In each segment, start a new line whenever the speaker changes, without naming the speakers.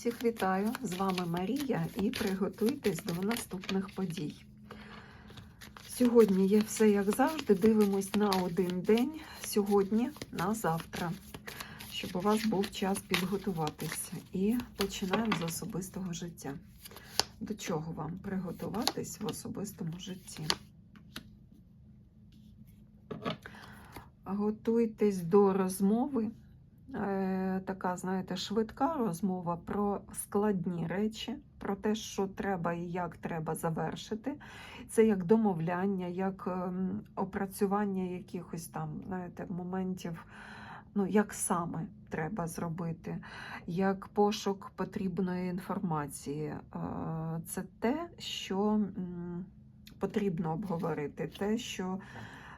Всіх вітаю! З вами Марія і приготуйтесь до наступних подій. Сьогодні є все як завжди. Дивимось на один день, сьогодні на завтра, щоб у вас був час підготуватися. І починаємо з особистого життя. До чого вам приготуватись в особистому житті? Готуйтесь до розмови. Е, така, знаєте, швидка розмова про складні речі, про те, що треба і як треба завершити. Це як домовляння, як ем, опрацювання якихось там, знаєте, моментів, ну, як саме треба зробити, як пошук потрібної інформації. Е, Це те, що потрібно обговорити, те, що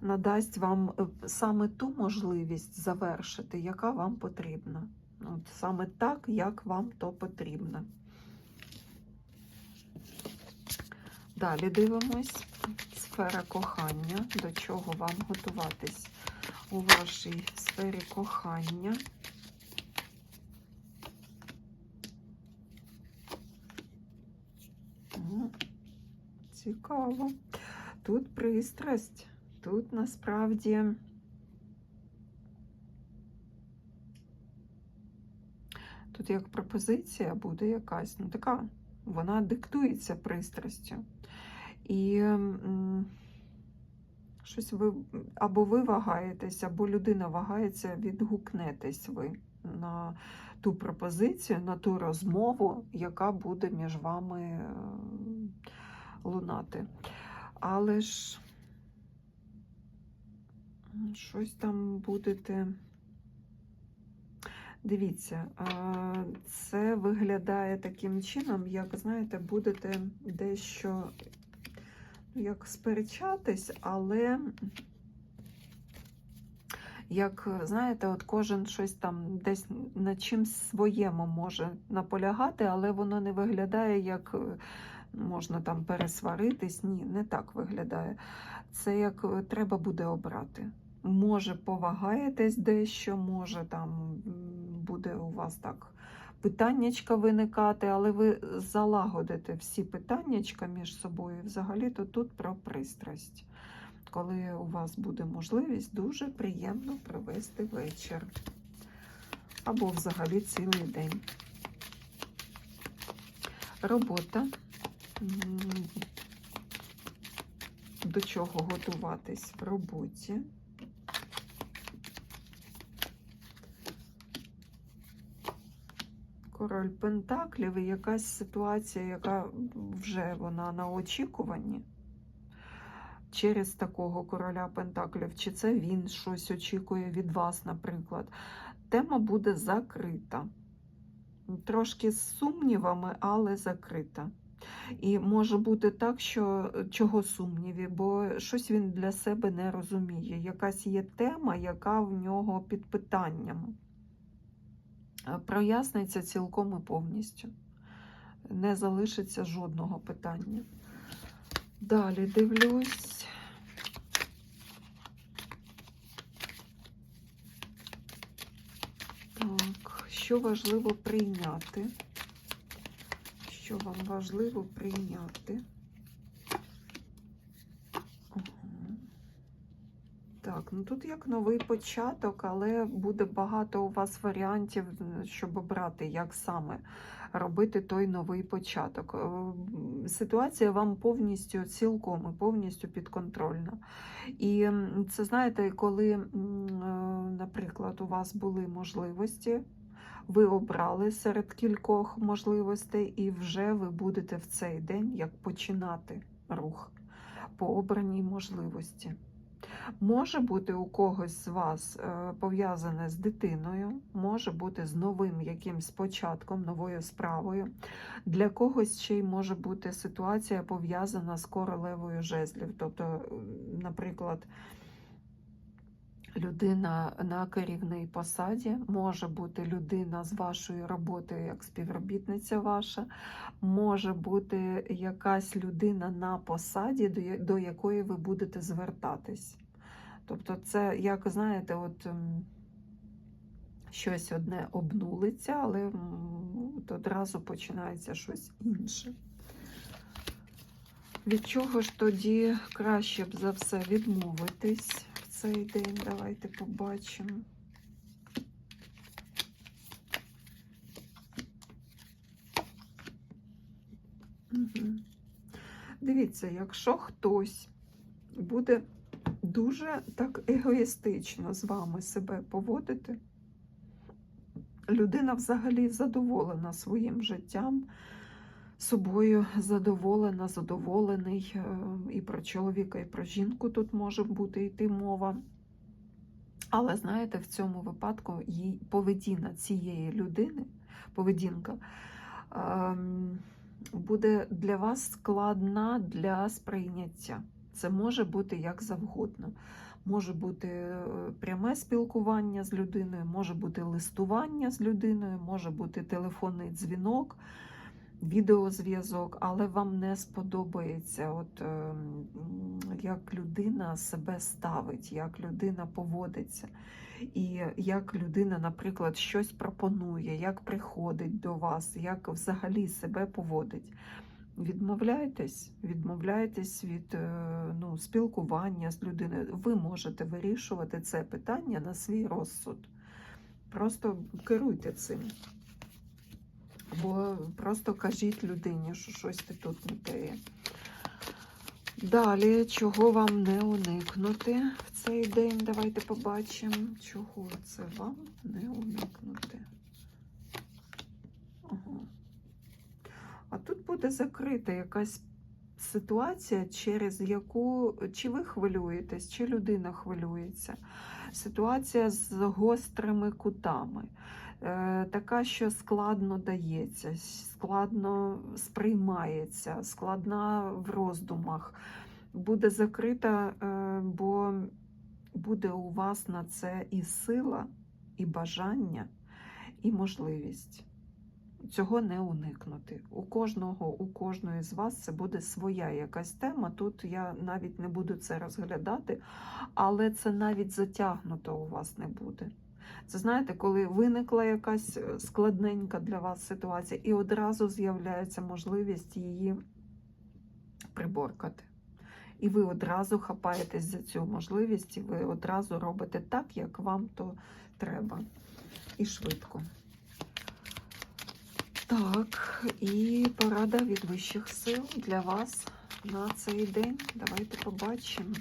надасть вам е, саме ту можливість завершити, яка вам потрібна. От Саме так, як вам то потрібно. Далі дивимось. Сфера кохання, до чого вам готуватись у вашій сфері кохання. Цікаво. Тут пристрасть. Тут насправді тут як пропозиція буде якась, ну така, вона диктується пристрастю. І щось ви або ви вагаєтесь, або людина вагається, відгукнетесь ви на ту пропозицію, на ту розмову, яка буде між вами е, лунати. Але ж щось там будете. Дивіться, це виглядає таким чином, як, знаєте, будете дещо ну, як сперечатись, але, як, знаєте, от кожен щось там десь на чимсь своєму може наполягати, але воно не виглядає, як можна там пересваритись. Ні, не так виглядає. Це як треба буде обрати. Може, повагаєтесь дещо, може там буде у вас так питаннячка виникати, але ви залагодите всі питаннячка між собою. Взагалі-то тут про пристрасть. Коли у вас буде можливість, дуже приємно провести вечір. Або взагалі цілий день. Робота. До чого готуватись в роботі. Король Пентаклів і якась ситуація, яка вже вона на очікуванні через такого короля Пентаклів, чи це він щось очікує від вас, наприклад. Тема буде закрита. Трошки з сумнівами, але закрита. І може бути так, що чого сумніві, бо щось він для себе не розуміє. Якась є тема, яка в нього під питанням. Проясниться цілком і повністю. Не залишиться жодного питання. Далі дивлюсь. Так, що важливо прийняти? Що вам важливо прийняти? Так, ну тут як новий початок, але буде багато у вас варіантів, щоб обрати, як саме робити той новий початок. Е, ситуація вам повністю цілком і повністю підконтрольна. І це знаєте, коли, е, наприклад, у вас були можливості. Ви обрали серед кількох можливостей, і вже ви будете в цей день як починати рух по обраній можливості. Може бути у когось з вас е, пов'язане з дитиною, може бути з новим якимсь початком, новою справою. Для когось ще й може бути ситуація пов'язана з королевою жезлів. Тобто, наприклад, людина на керівній посаді, може бути людина з вашою роботою, як співробітниця ваша, може бути якась людина на посаді, до якої ви будете звертатись. Тобто, це, як знаєте, от щось одне обнулиться, але от одразу починається щось інше. Від чого ж тоді краще б за все відмовитись в цей день? Давайте побачимо. Угу. Дивіться, якщо хтось буде дуже так егоїстично з вами себе поводити, людина взагалі задоволена своїм життям, собою задоволена, задоволений. е, І про чоловіка, і про жінку тут може бути йти мова. Але знаєте, в цьому випадку їй поведінка цієї людини, поведінка ем, буде для вас складна для сприйняття. Це може бути як завгодно. Може бути е, пряме спілкування з людиною, може бути листування з людиною, може бути телефонний дзвінок, відеозв'язок, але вам не сподобається, от, е, як людина себе ставить, як людина поводиться, і як людина, наприклад, щось пропонує, як приходить до вас, як взагалі себе поводить. Відмовляйтесь, відмовляйтесь від е, ну, спілкування з людиною. Ви можете вирішувати це питання на свій розсуд. Просто керуйте цим. Бо просто кажіть людині, що щось ти тут не те. Далі, чого вам не уникнути в цей день? Давайте побачимо, чого це вам не уникнути. А тут буде закрита якась ситуація, через яку чи ви хвилюєтесь, чи людина хвилюється. Ситуація з гострими кутами. Е, Така, що складно дається, складно сприймається, складна в роздумах. Буде закрита, е, бо буде у вас на це і сила, і бажання, і можливість. Цього не уникнути. У кожного, у кожної з вас це буде своя якась тема. Тут я навіть не буду це розглядати, але це навіть затягнуто у вас не буде. Це знаєте, коли виникла якась е, складненька для вас ситуація, і одразу з'являється можливість її приборкати. І ви одразу хапаєтесь за цю можливість, і ви одразу робите так, як вам то треба. І швидко. Так, і порада від вищих сил для вас на цей день. Давайте побачимо.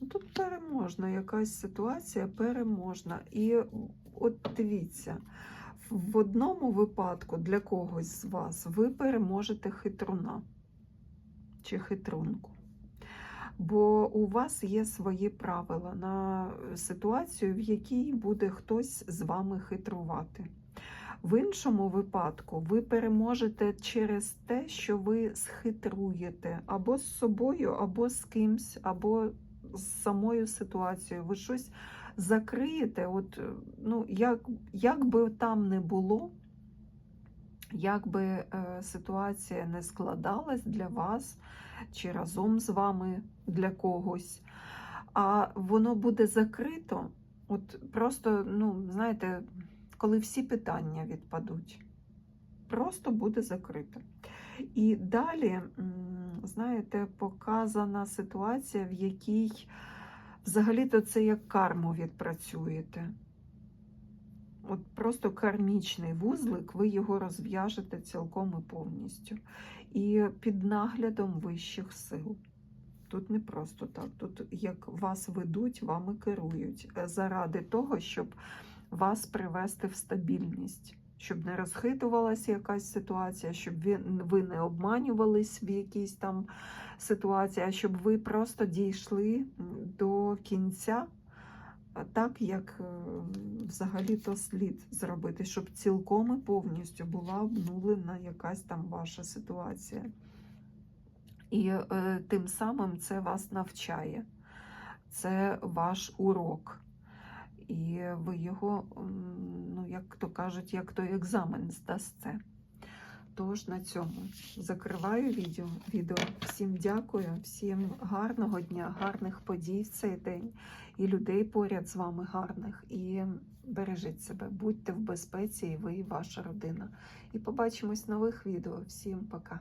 Ну, Тут переможна якась ситуація, переможна. І от дивіться, в одному випадку для когось з вас ви переможете хитруна чи хитрунку. Бо у вас є свої правила на ситуацію, в якій буде хтось з вами хитрувати. В іншому випадку ви переможете через те, що ви схитруєте або з собою, або з кимсь, або з самою ситуацією. Ви щось закриєте. От, ну, як, як би там не було, як би е, ситуація не складалась для вас чи разом з вами для когось, а воно буде закрито, от просто, ну, знаєте, коли всі питання відпадуть. Просто буде закрито. І далі, знаєте, показана ситуація, в якій взагалі-то це як карму відпрацюєте. От просто кармічний вузлик, ви його розв'яжете цілком і повністю. І під наглядом вищих сил. Тут не просто так. Тут як вас ведуть, вами керують е, заради того, щоб вас привести в стабільність, щоб не розхитувалася якась ситуація, щоб ви, не обманювались в якійсь там ситуації, а щоб ви просто дійшли до кінця так, як е, взагалі-то слід зробити, щоб цілком і повністю була обнулена якась там ваша ситуація. І е, тим самим це вас навчає. Це ваш урок. І ви його, ну, як то кажуть, як той екзамен здасте. Тож на цьому закриваю відео. відео. Всім дякую, всім гарного дня, гарних подій в цей день і людей поряд з вами гарних. І бережіть себе, будьте в безпеці, і ви, і ваша родина. І побачимось в нових відео. Всім пока.